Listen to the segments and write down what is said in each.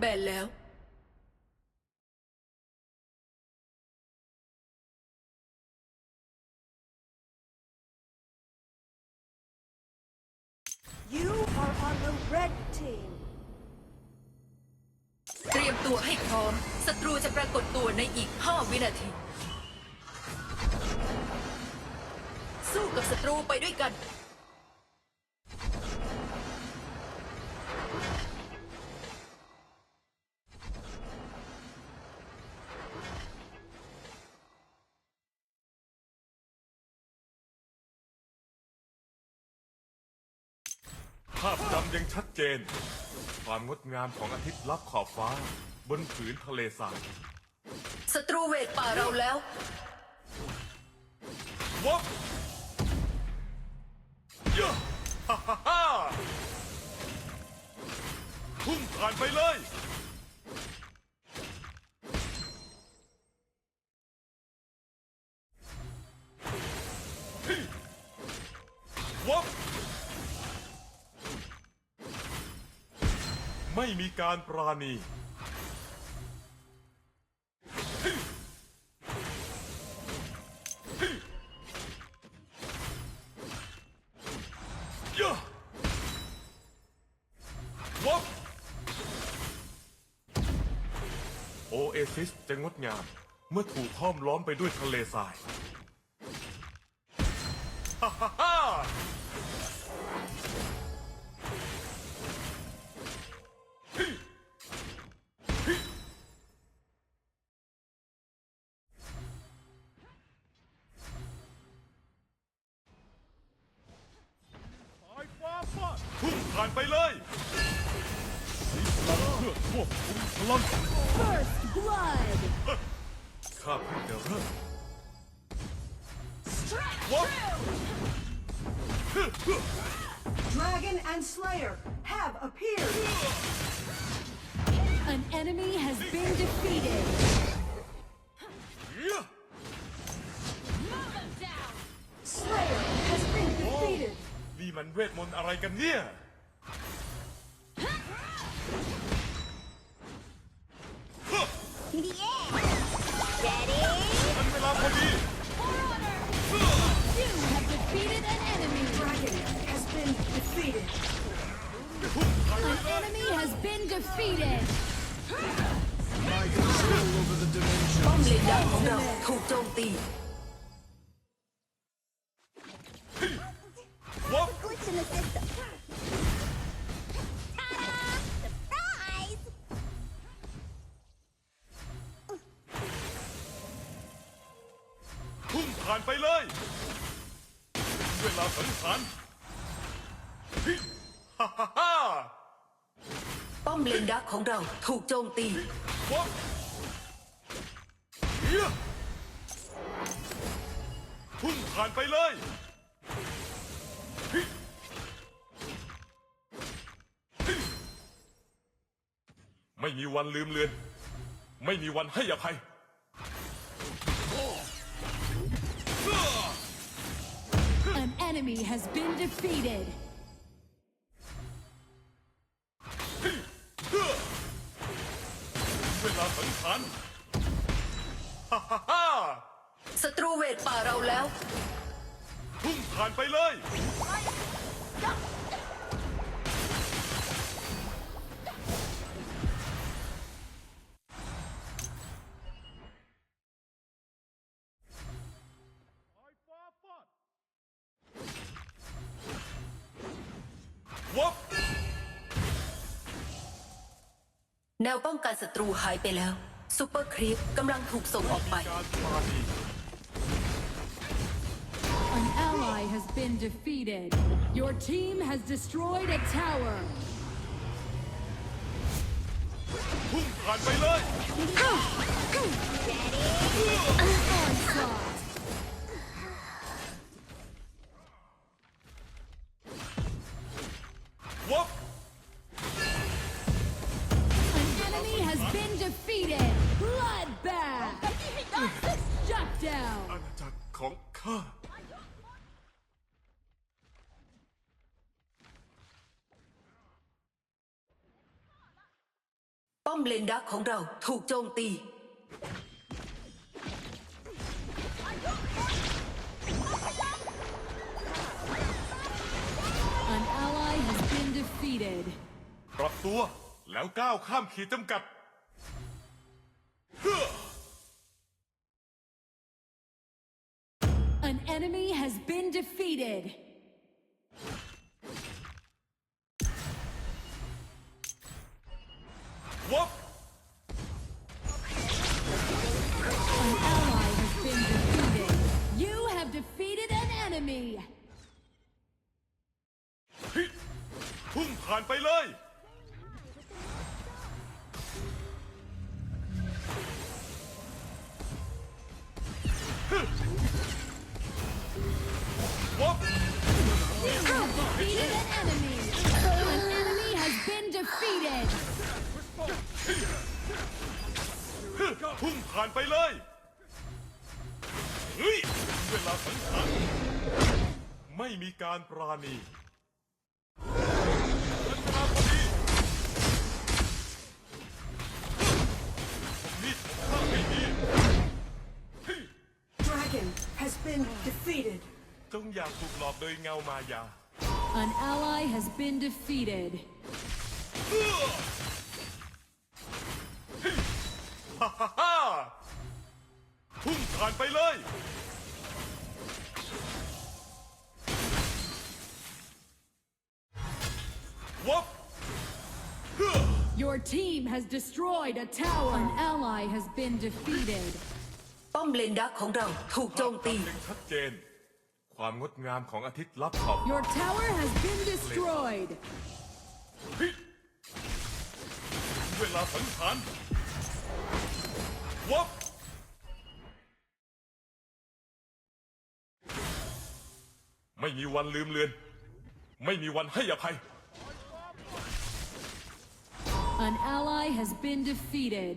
แบนแล้ว You are on the red team. เตรียมตัวให้พร้อม ศัตรูจะปรากฏตัวในอีก 5 วินาที สู้กับศัตรูไปด้วยกัน เจน ความงดงามของอาทิตย์ลับขอบฟ้า บนผืนทะเลทรายศัตรูเวทป่าเราแล้ว วับเยอะฮ่าฮ่าฮ่าพุ่งผ่านไปเลย ม่มีการปราณี วับโอเอซิสจะงดงามเมื่อถูกห้อมล้อมไปด้วยทะเลทราย ฮ่าฮ่าฮ่า Dragon and Slayer have appeared. An enemy has been defeated. ยะ Slayer has been defeated. นี่มันเวทมนต์อะไรกันเนี่ย มั งเราถูกโจมตี ป้อมเลนดักของเราถูกโจมตีวับเหี้ยพุ่งผ่านไปเลยฮิฮิไม่มีวันลืมเลือน ไม่มีวันให้อภัย An enemy has been defeated. ลาสังหารฮ่าฮ่าฮ่าศัตรูเวทป่าเราแล้ว พุ่งผ่านไปเลย แนวป้องกันศัตรูหายไปแล้วซูเปอร์ครีปกำลังถูกส่งออกไป การปาณี An ally has been defeated. Your team has destroyed a tower. พุ่งผ่านไปเลย Onslaught. มเลนดักของเราถูกโจมตี An ally has been defeated. ปรับตัวแล้วก้าวข้ามขีดจำกัด An enemy has been defeated. วั เวลาสังหารไม่มีการปราณีเวลาพอดีมีดของข้าไม่ดีเฮ้ย Dragon has been defeated. จงอย่าถูกหลอกโดยเงามายา An ally has been defeated. ฮ่าฮ่าฮ่าพุ่งผ่านไปเลย Your team has destroyed a tower. An ally has been defeated. ป้อมเลนดักของเราถูกโจมตี หนึ่งชัดเจน ความงดงามของอาทิตย์ลับขอบ Your tower has been destroyed. พิเวลาสังหารวับ ไม่มีวันลืมเลือน ไม่มีวันให้อภัย An ally has been defeated.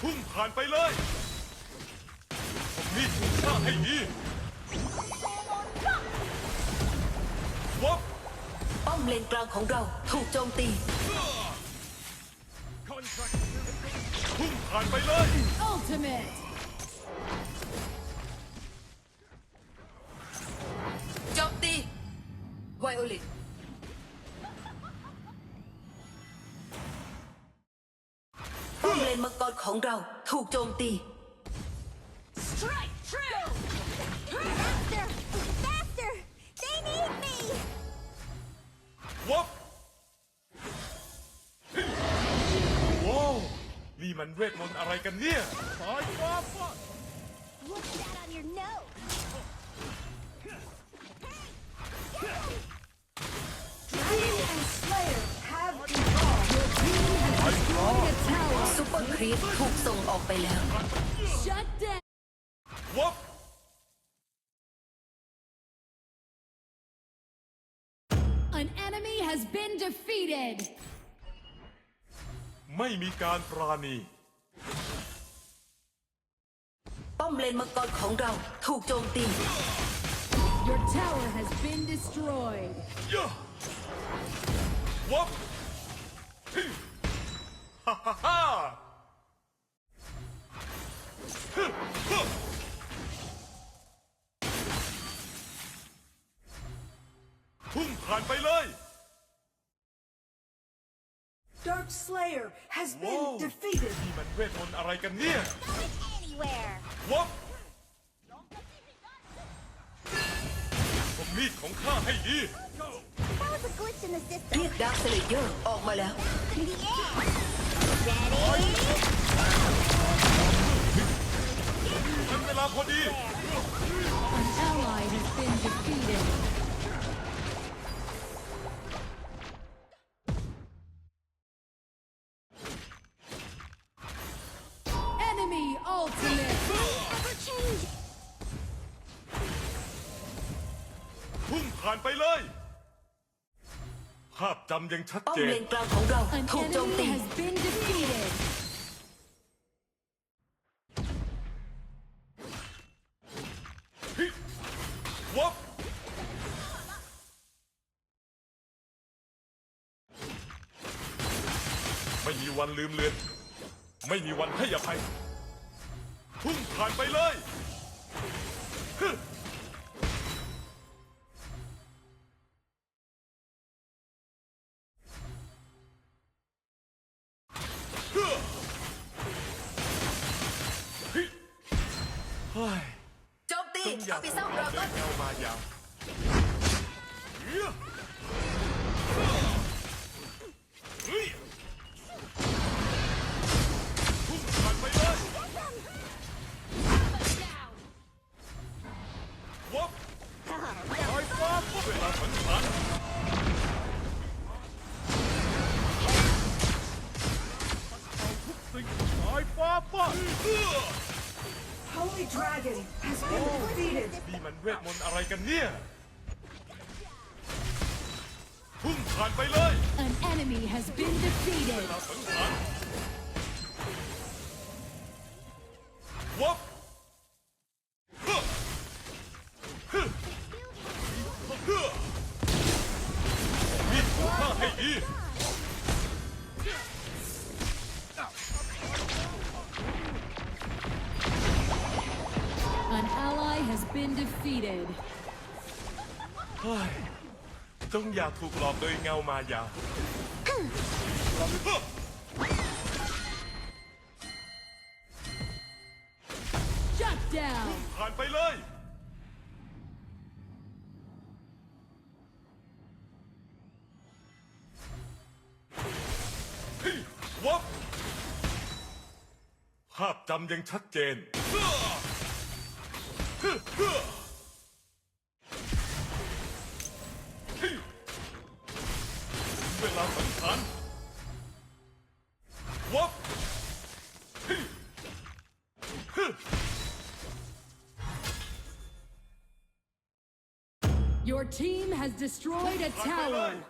พุ่งผ่านไปเลยผมนี่ถูกฆ่าให้ดีวับป้อมเลนกลางของเราถูกโจมตี พุ่งผ่านไปเลย Ultimate. โจมตีไวโอลิต ของเราถูกโจมตี Strike true! Faster! Faster! They need me! วับว้าวนี่มันเวทมนต์อะไรกันเนี่ยสายฟ้าฟาด What's that on your nose? ปเปอร์ครีปถูกส่งออกไปแล้ว Shut down. วับ An enemy has been defeated. ไม่มีการปราณี ป้อมเลนมังกรของเราถูกโจมตี Your tower has been destroyed. ยะวับ พุ่งผ่านไปเลย Dark Slayer has ว้าว been defeated. นี่มันเวทมนต์อะไรกันเนี่ย Going anywhere! วับผมมีดของข้าให้ดี That was a glitch in the เรี system. ยกดาร์คสเลเยอร์ออกมาแล้ว Yeah! Ready? ทันเวลาพอดี An ally has been defeated. Enemy ultimate. Ever change? พุ่งผ่านไปเลย ภาพจำยังชัดป้อมเจเลนนกลางของเรา An ถูกโจม enemy ตี has been defeated. ฮิวับไม่มีวันลืมเลือน ไม่มีวันให้อภัย พุ่งผ่านไปเลยฮึฮึ มตีจงอย่าเอาไปสร้างดราเดิก้อนมายาวพุ่งผ่านไปเลยวับลอยฟ้าเวลาสังหารสิ่งลอยฟ้า Holy Dragon has been defeated. นี่มันเวทมนต์อะไรกันเนี่ยพุ่งผ่านไปเลย An enemy has been defeated. สังหารวับฮึฮึฮึมีดของข้าให้ดี defeated. เฮ้ยจงอย่าถูกหลอกโดยเงามายาฮึ Shut down. ผ่านไปเลยเฮ้ยวับ ภาพจำยังชัดเจน ลาสังหารวับเฮ้ยฮึ Your team has destroyed a ผ่านไปเลย tower.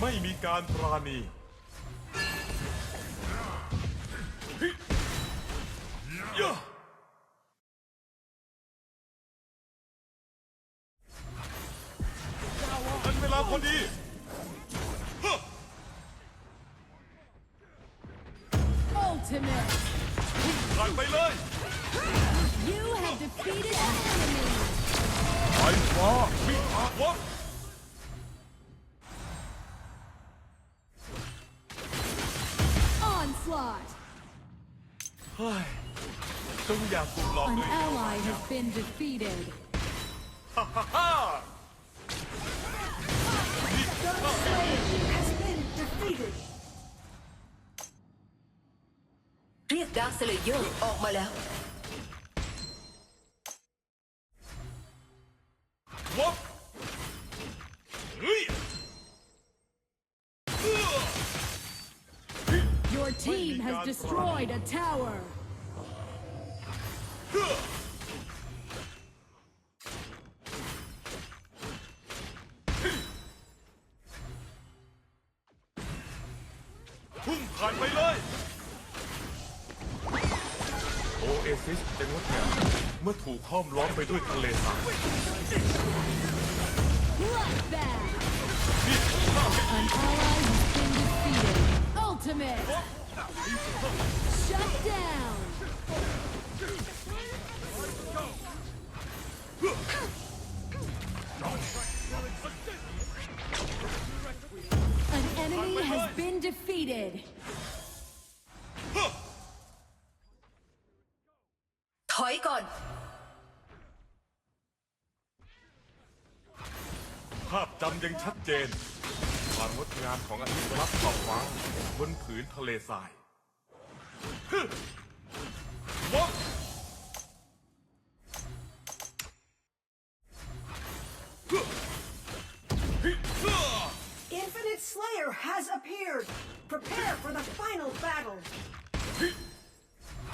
ไม่มีการปราณี จงอย่าถูกหลอก An โดยเงา ally has been defeated. ฮ่าฮ่าฮ่า Dark Slayer has been defeated. เรียกดาร์คเซเลเยอร์ออกมาแล้ว วับเฮ้ยเอื้อ Your team has God. destroyed a tower. พุ่งผ่านไปเลย โอเอซิสจะงดงามเมื่อถูกห้อมล้อมไปด้วยทะเลสาบ Bloodbath. An ally has been defeated. Ultimate. Shut down. An enemy has been defeated. ถอยก่อน ภาพจำยังชัดเจน ความงดงามของอาทิตย์รับขอบฟ้าบนผืนทะเลทรายฮึวับฮึ Slayer has appeared. Prepare for the final battle. ฮึ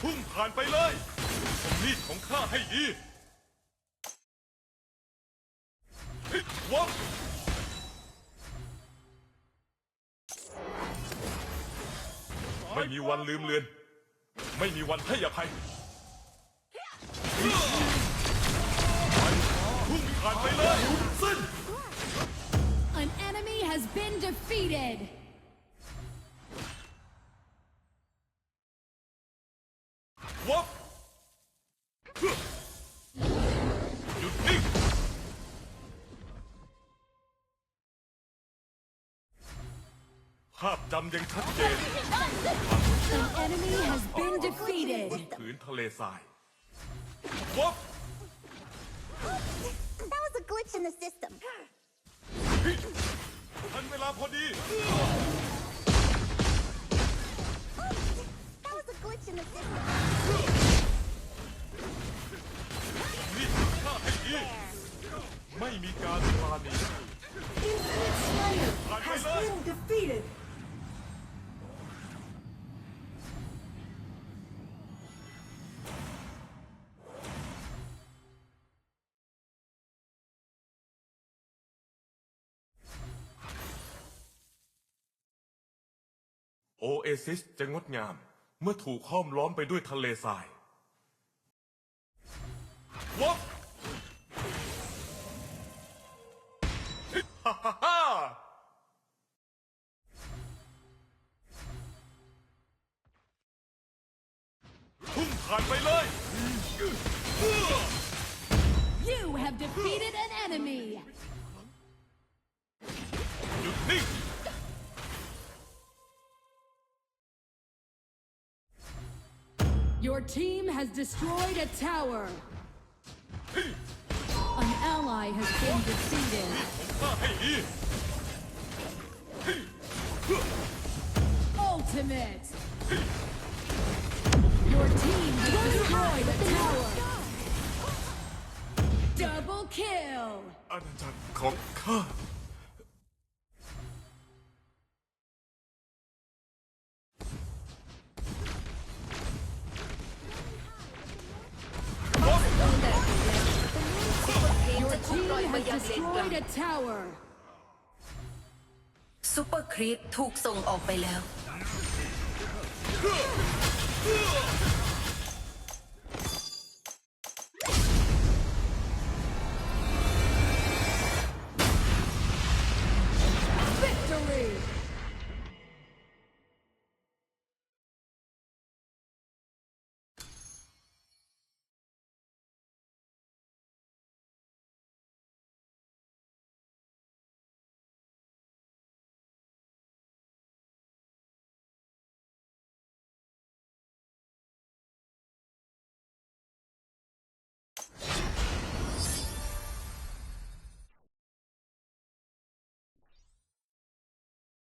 พุ่งผ่านไปเลยผมมีดของข้าให้ดีฮึวับ ไม่มีวันลืมเลือน ไม่มีวันให้อภัยพุ่งผ่านไปเลยสิ้น has been defeated. วับหยุดนิ่งภาพจำยังชัดเจน An enemy has been บน defeated. ผืนทะเลทรายวับ That was a glitch in the system. ทันเวลาพอดี That was a glitch in the system. นี่คือข้าให้ดีไม่มีการปราณี Infinite Slayer has been defeated. โอเอซิสจะงดงาม เมื่อถูกห้อมล้อมไปด้วยทะเลทรายวับฮ่าฮ่าฮ่าพุ่งผ่านไปเลย You have defeated an enemy. หยุดนิ่ง Your team has destroyed a tower. An ally has been defeated. Ultimate! Your team has destroyed a tower. Double kill! Tower. ซูเปอร์ครีปถูกส่งออกไปแล้ว